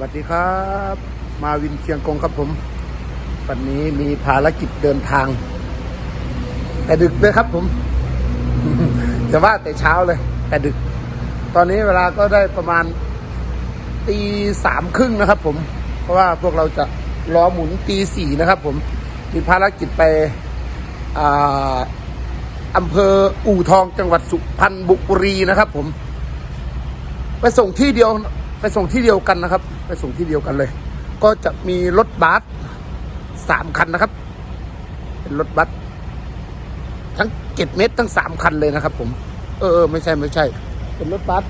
วัสดีครับ มาวินเชียงกงครับผม วันนี้มีภารกิจเดินทาง แต่ดึกเลยครับผม จะว่าแต่เช้าเลย แต่ดึก ตอนนี้เวลาก็ได้ประมาณตีสามครึ่งนะครับผม เพราะว่าพวกเราจะล้อหมุนตีสี่นะครับผม มีภารกิจไปอ่าอำเภออู่ทองจังหวัดสุพรรณบุรีนะครับผม ไปส่งที่เดียว ไปส่งที่เดียวกันนะครับ ไปส่งที่เดียวกันเลย ก็จะมีรถบัสสามคันนะครับ เป็นรถบัสทั้งเจ็ดเมตรทั้งสามคันเลยนะครับ ผม เออไม่ใช่ไม่ใช่ เป็นรถบัส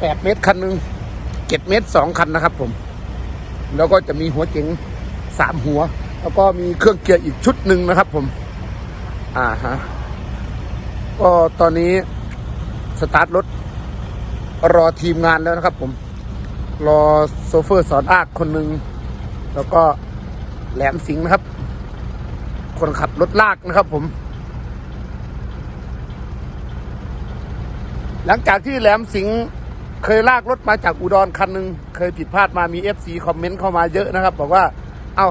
แปดเมตรคันหนึ่งเจ็ดเมตรสองคันนะครับ ผม แล้วก็จะมีหัวเก๋งสามหัว แล้วก็มีเครื่องเกียร์อีกชุดหนึ่งนะครับ ผม อ่าฮะก็ตอนนี้สตาร์ทรถ รอทีมงานแล้วนะครับ ผม รอโซเฟอร์สอนอากคนหนึ่งแล้วก็แหลมสิงห์นะครับ คนขับรถลากนะครับ ผม หลังจากที่แหลมสิงห์เคยลากรถมาจากอุดรคันหนึ่งเคยผิดพลาดมามีเอฟซีคอมเมนต์เข้ามาเยอะนะครับ บอกว่า เอา้า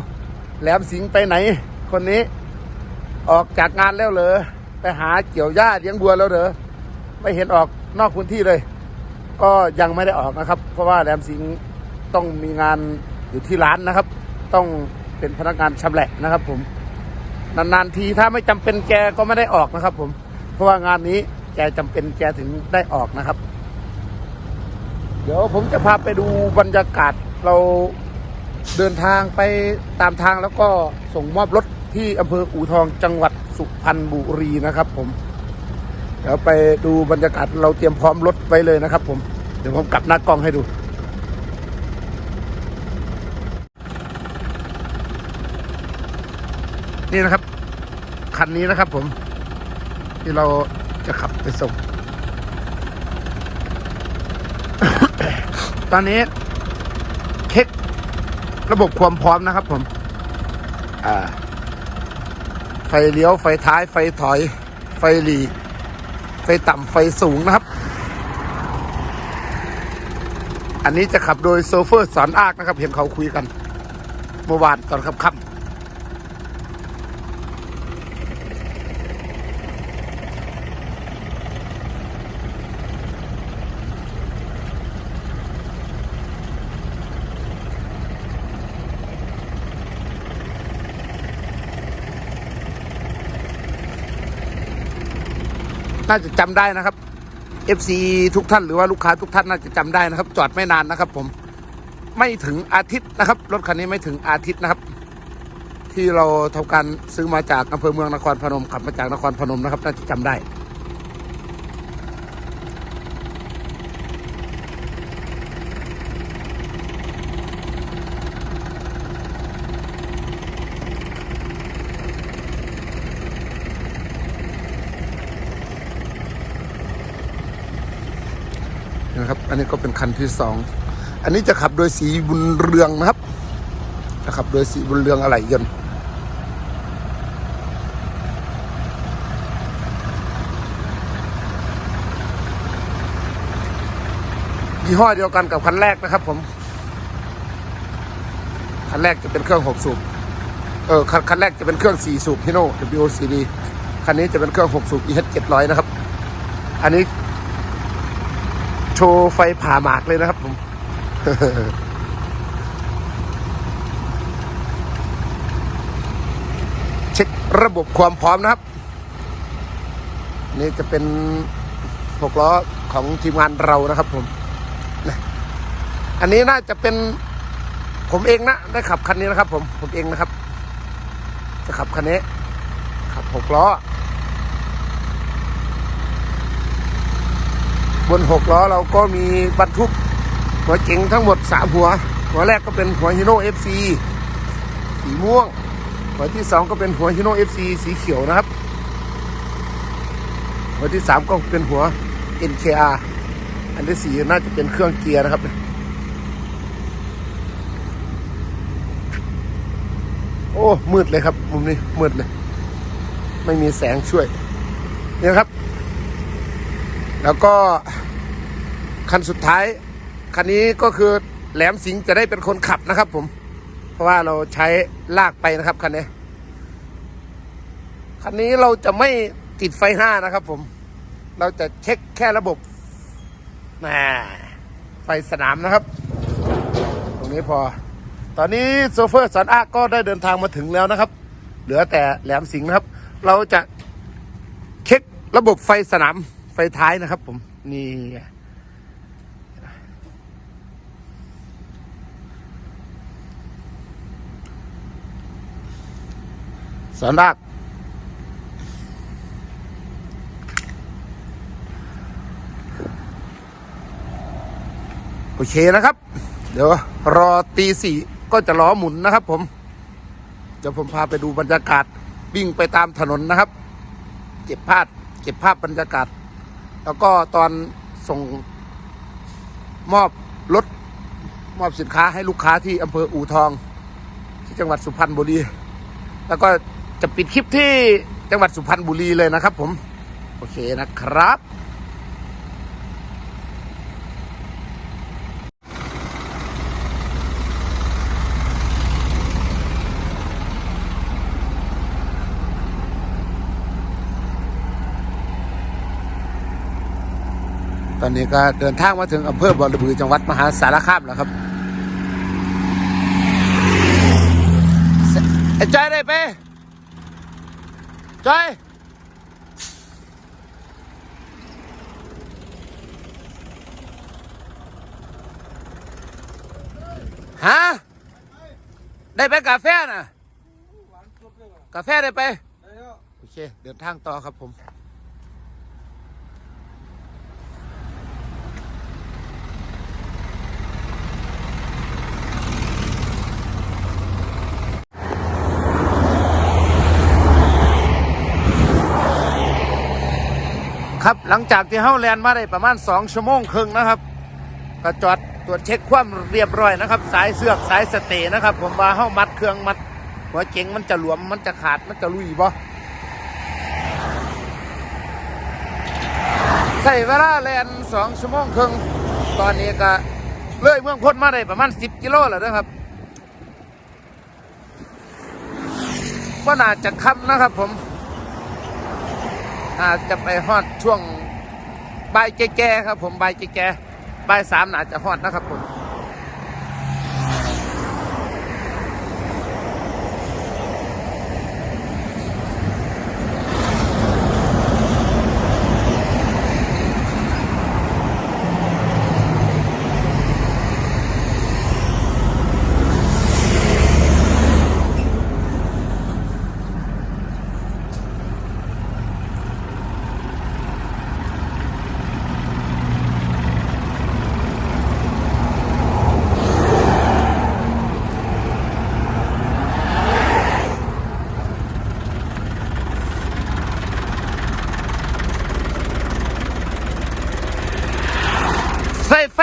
แหลมสิงห์ไปไหน คนนี้ ออกจากงานแล้วเหรอไปหาเกี่ยวหญ้าเลี้ยงวัวแล้วเหรอไม่เห็นออกนอกพื้นที่เลย ก็ยังไม่ได้ออกนะครับ เพราะว่าแหลมสิงต้องมีงานอยู่ที่ร้านนะครับ ต้องเป็นพนักงานชำแหละนะครับ ผมนานๆทีถ้าไม่จำเป็นแกก็ไม่ได้ออกนะครับ ผม เพราะว่างานนี้แกจำเป็นแกถึงได้ออกนะครับ เดี๋ยวผมจะพาไปดูบรรยากาศเราเดินทางไปตามทางแล้วก็ส่งมอบรถที่อำเภออู่ทองจังหวัดสุพรรณบุรีนะครับ ผม เดี๋ยวไปดูบรรยากาศเราเตรียมพร้อมรถไว้เลยนะครับ ผม เดี๋ยวผมกลับหน้ากล้องให้ดูนี่นะครับ คันนี้นะครับผม ที่เราจะขับไปส่ง ตอนนี้เช็คระบบความพร้อมนะครับ ผม อ่า ไฟเลี้ยว ไฟท้าย ไฟถอย ไฟหลีก ไฟต่ำไฟสูงนะครับ อันนี้จะขับโดยโซเฟอร์สอนอากนะครับ เห็นเขาคุยกัน เมื่อวานตอนค่ำ น่าจะจำได้นะครับ FC ทุกท่านหรือว่าลูกค้าทุกท่านน่าจะจำได้นะครับ จอดไม่นานนะครับ ผมไม่ถึงอาทิตย์นะครับ รถคันนี้ไม่ถึงอาทิตย์นะครับ ที่เราทำการซื้อมาจากอำเภอเมืองนครพนมขับมาจากนครพนมนะครับน่าจะจำได้ นะครับ อันนี้ก็เป็นคันที่สองอันนี้จะขับโดยสีบุญเรืองนะครับ จะขับโดยสีบุญเรืองอะไหล่ยนต์ยี่ห้อเดียวกันกับคันแรกนะครับผม คันแรกจะเป็นเครื่องหกสูบ เออคันคันแรกจะเป็นเครื่องสี่สูบฮิโน่ WOCD คันนี้จะเป็นเครื่องหกสูบ EH 700 นะครับ อันนี้ โชว์ไฟผ่าหมากเลยนะครับผมเช็คระบบความพร้อมนะครับ นี่จะเป็นหกล้อของทีมงานเรานะครับผม อันนี้น่าจะเป็นผมเองนะ ได้ขับคันนี้นะครับ ผมผมเองนะครับ จะขับคันนี้ขับหกล้อ บนหกล้อเราก็มีบรรทุกหัวเก๋งทั้งหมดสามหัว หัวแรกก็เป็นหัวฮิโน่เอฟซีสีม่วง หัวที่สองก็เป็นหัวฮิโน่เอฟซีสีเขียวนะครับ หัวที่สามก็เป็นหัว NKR อันที่สี่น่าจะเป็นเครื่องเกียร์นะครับโอ้ มืดเลยครับ มุมนี้ มืดเลย ไม่มีแสงช่วย เนี่ยครับ แล้วก็ คันสุดท้าย คันนี้ก็คือแหลมสิงจะได้เป็นคนขับนะครับ ผม เพราะว่าเราใช้ลากไปนะครับคันนี้ คันนี้เราจะไม่ติดไฟหน้านะครับ ผม เราจะเช็คแค่ระบบแหมไฟสนามนะครับ ตรงนี้พอ ตอนนี้โซเฟอร์สอนอาก็ได้เดินทางมาถึงแล้วนะครับ เหลือแต่แหลมสิงนะครับ เราจะเช็คระบบไฟสนามไฟท้ายนะครับ ผมนี่ สอนรากโอเคนะครับ เดี๋ยวรอตีสี่ก็จะล้อหมุนนะครับ ผม เดี๋ยวผมพาไปดูบรรยากาศวิ่งไปตามถนนนะครับ เก็บภาพเก็บภาพบรรยากาศ แล้วก็ตอนส่งมอบรถมอบสินค้าให้ลูกค้าที่อำเภออู่ทอง ที่จังหวัดสุพรรณบุรี แล้วก็ จะปิดคลิปที่จังหวัดสุพรรณบุรีเลยนะครับ ผม โอเคนะครับตอนนี้ก็เดินทางมาถึงอำเภอบอระบือจังหวัดมหาสารคามแล้วครับไอ้จอยได้ไป จอยฮะได้ไปกาแฟน่ะ กาแฟได้ไป โอเค เดินทางต่อครับผม ครับ หลังจากที่เฮาแลนมาได้ประมาณ 2 ชั่วโมงครึ่งนะครับก็จอดตรวจเช็คความเรียบร้อยนะครับ สายเสือกสายสเตย์นะครับ ผมว่าเฮามัดเครื่องมัด หัวเจ๋งมันจะหลวมมันจะขาดมันจะลุยบ่ใส่เวลาแลนสองชั่วโมงครึ่งตอนนี้ก็เลยเมืองพ้นมาได้ประมาณ 10 กิโลแล้วนะครับก็น่าจะค่ำนะครับผม อาจจะไปฮอดช่วงบ่ายแก่ๆครับ ผมบ่ายแก่ๆบ่ายสามอาจจะฮอดนะครับผม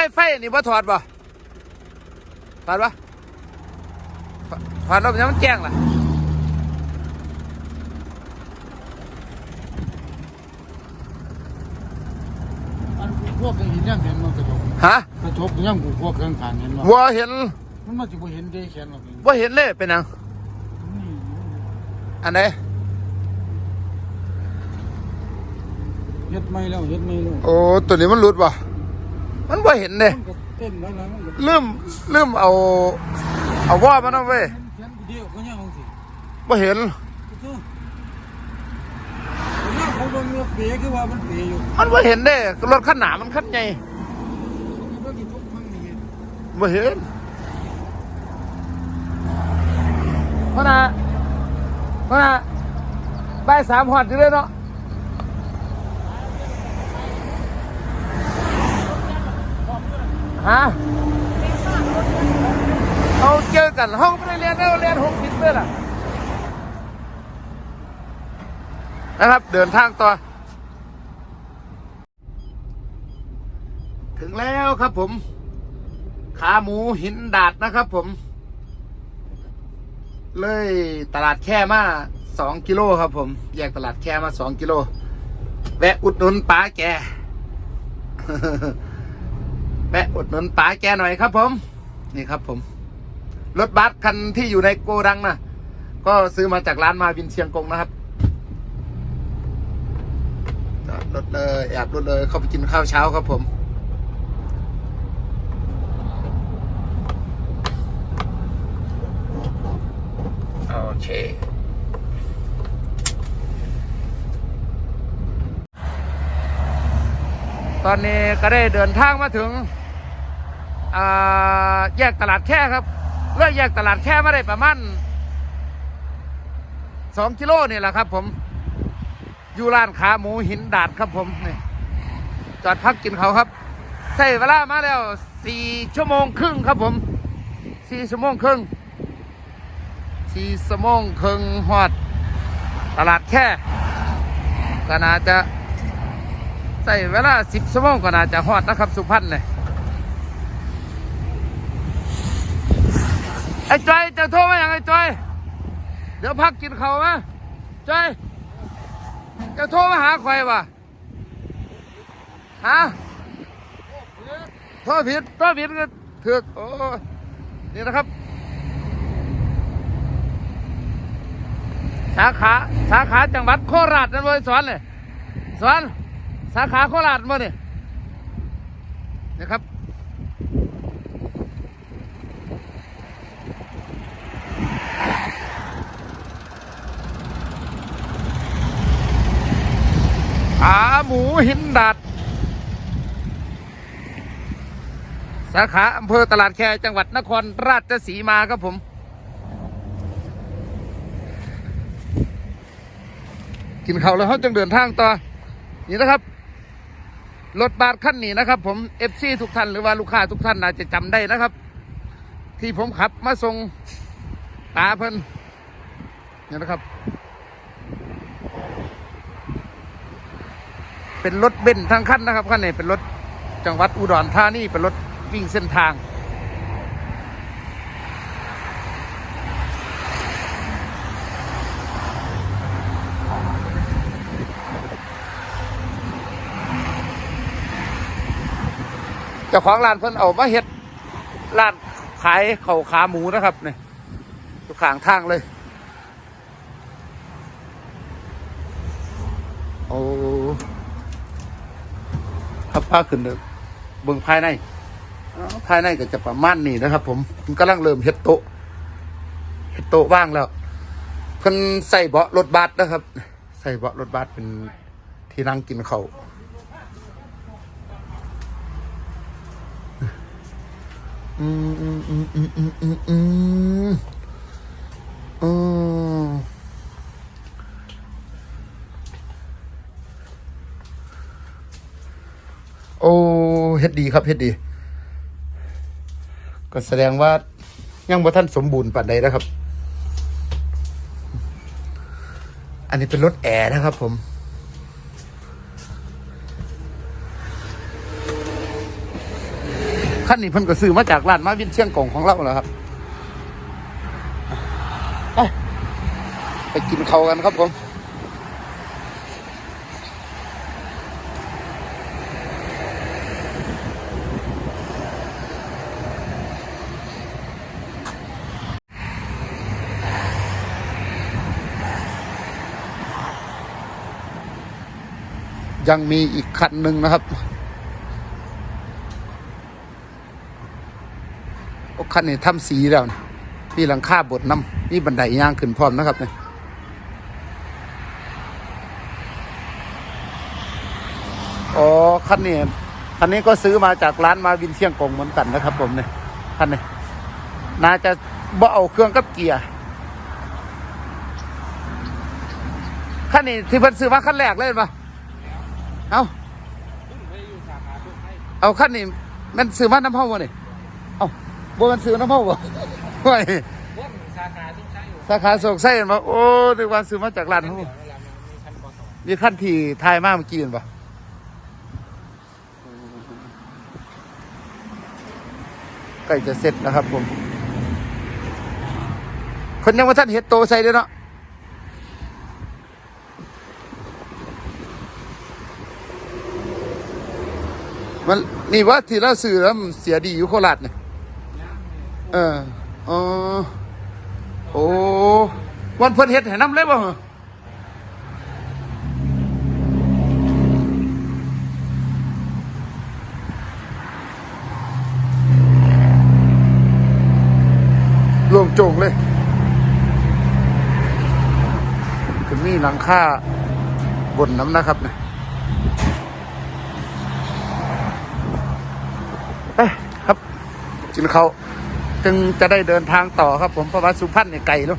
ไฟไฟไฟนี่ว่าถอดบ่ถอดบ่ถอดถอดแล้วมันยังมันแจ้งล่ะอันกูพวกกันเห็นยังเห็นมันกระจกฮะกระจกยังกูพวกกันผ่านเห็นว่าว่าเห็น มันมาจะบ่เห็นได้แค่นหรอกนี่ว่าเห็นเลยเป็นหยังอันไหนเฮ็ดไม่แล้วเฮ็ดไม่แล้วโอ้ตัวนี้มันหลุดบ่ มันว่าเห็นเลยมันก็เต้นแล้วนะมันก็ลืมลืมเอาเอาว่ามันเอาไว้ยเขียนเดียวก็ยังสิว่าเห็นกูเจ้าผมว่าเขาเบิ่งว่าเป๋คือว่ามันเป๋อยู่มันว่าเห็นเด้รถขันหนามันขันใหญ่มันก็กี่ทุกครั้งนี่ว่าเห็นเพราะนะเพราะนะบ่ายสามหอดอยู่เลยเนาะ ฮะเอาเจอกันห้องไม่ได้เรียนได้เรียนหกสิบเลยล่ะนะครับ เดินทางต่อ ถึงแล้วครับผม ขาหมูหินดาดนะครับผม เลยตลาดแค่มาสองกิโลครับผม แยกตลาดแค่มาสองกิโล แวะอุดหนุนป้าแก แวะอุดหนุนป๋าแกหน่อยครับผม นี่ครับผม รถบัสคันที่อยู่ในโกดังนะก็ซื้อมาจากร้านมาวินเชียงกงนะครับจอดรถเลยแอบรถเลยเข้าไปกินข้าวเช้าครับผม โอเค ตอนนี้ก็ได้เดินทางมาถึงแยกตลาดแค่ครับเลิกแยกตลาดแค่มาได้ประมาณสองกิโลนี่แหละครับผมอยู่ร้านขาหมูหินดาดครับผมนี่จอดพักกินเขาวครับใช้เวลามาแล้วสี่ชั่วโมงครึ่งครับผมสี่ชั่วโมงครึ่งสี่ชั่วโมงครึ่งฮอด ตลาดแค่ก็น่าจะ ใส่เวลาสิบชั่วโมงก็น่าจะฮอดนะครับ สุพรรณเนี่ยไอ้จอยจะโทรมาอย่างไอ้จอย เดี๋ยวพักกินเขาวมาจอยจะโทรมาหาใครวะฮะโทรผิดโทรผิดก็ถือโอ้นี่นะครับสาขาสาขาจังหวัดโคราชนั่นเลยสอนเลยสอน สาขาโคราชมาเนี่ยนะครับ ขาหมูหินดาด สาขาอำเภอตลาดแคจังหวัดนครราชสีมาครับผมกินข้าวแล้วเขาจึงเดินทางต่อ นี่นะครับ รถบัสขั้นนี้นะครับ ผมเอฟซีทุกท่านหรือว่าลูกค้าทุกท่านอาจจะจำได้นะครับ ที่ผมขับมาส่งตาเพิ่นนี่ยนะครับ เป็นรถเบนทั้งคันนะครับขั้นนี้เป็นรถจังหวัดอุดรธานีเป็นรถวิ่งเส้นทาง จ้าของร้านเพิ่นเอามาเฮ็ดร้านขายเข่าขาหมูนะครับเนี่ยทุกข้างทางเลย โอ้ครับพาขึ้นเด้อเบิ่งภายในภายในก็จะประมาณนี้นะครับ ผมมันกำลังเริ่มเฮ็ดโต๊ะเฮ็ดโต๊ะว่างแล้วเพิ่นใส่เบาะรถบัสนะครับ ใส่เบาะรถบัสเป็นที่นั่งกินเข้า อืมอืมอืมอืมอืมอืมโอ้โอ้เฮ็ดดีครับเฮ็ดดี ก็แสดงว่ายังบ่ท่านสมบูรณ์ปานใดนะครับ อันนี้เป็นรถแอร์นะครับผม ขั้นนี้เพิ่นก็ซื้อมาจากร้านมาวินเชียงกงของเราแล้วครับไปไปกินเขาวกันครับผมยังมีอีกคันหนึ่งนะครับ โอ้ คันนี้ทำสีแล้วนะมีหลังคาบดน้ำมีบันไดย่างขึ้นพร้อมนะครับเนี่ยอ๋อคันนี้คันนี้ก็ซื้อมาจากร้านมาวินเชียงกงเหมือนกันนะครับ ผมเนี่ยคันนี้น่าจะบ่เอาเครื่องกับเกียร์คันนี้ที่เพิ่นซื้อมาคันแรกเลยปะเอาเอาคันนี้มันซื้อมาน้ำเฮาวะนี่เอา บ่มันซื้อน้ำเฮาวะโอ้ยพวกสาขาต้องใช้อยู่สาขาโศกไส้เห็นปะโอ้ดีกว่าซื้อมาจากร้านเฮาเวลามีคันกสมีขั้นที่ทายมากเมื่อกี้เห็นปะใกล้จะเสร็จนะครับผมคนยังว่าท่านเห็ดโตใส่เด้อเนาะมันนี่ว่าที่เราซื้อแล้วมันเสียดีอยู่โคราชเนี่ย เออเออโอ้วันเพิ่นเฮ็ดให้น้ำเลยบ่เหรอลงโจงเลยถึงมีหลังคาบนน้ำนะครับเนี่ยไปครับกินเขาว จึงจะได้เดินทางต่อครับผมเพราะว่าสุพรรณเนี่ยไกลแล้ว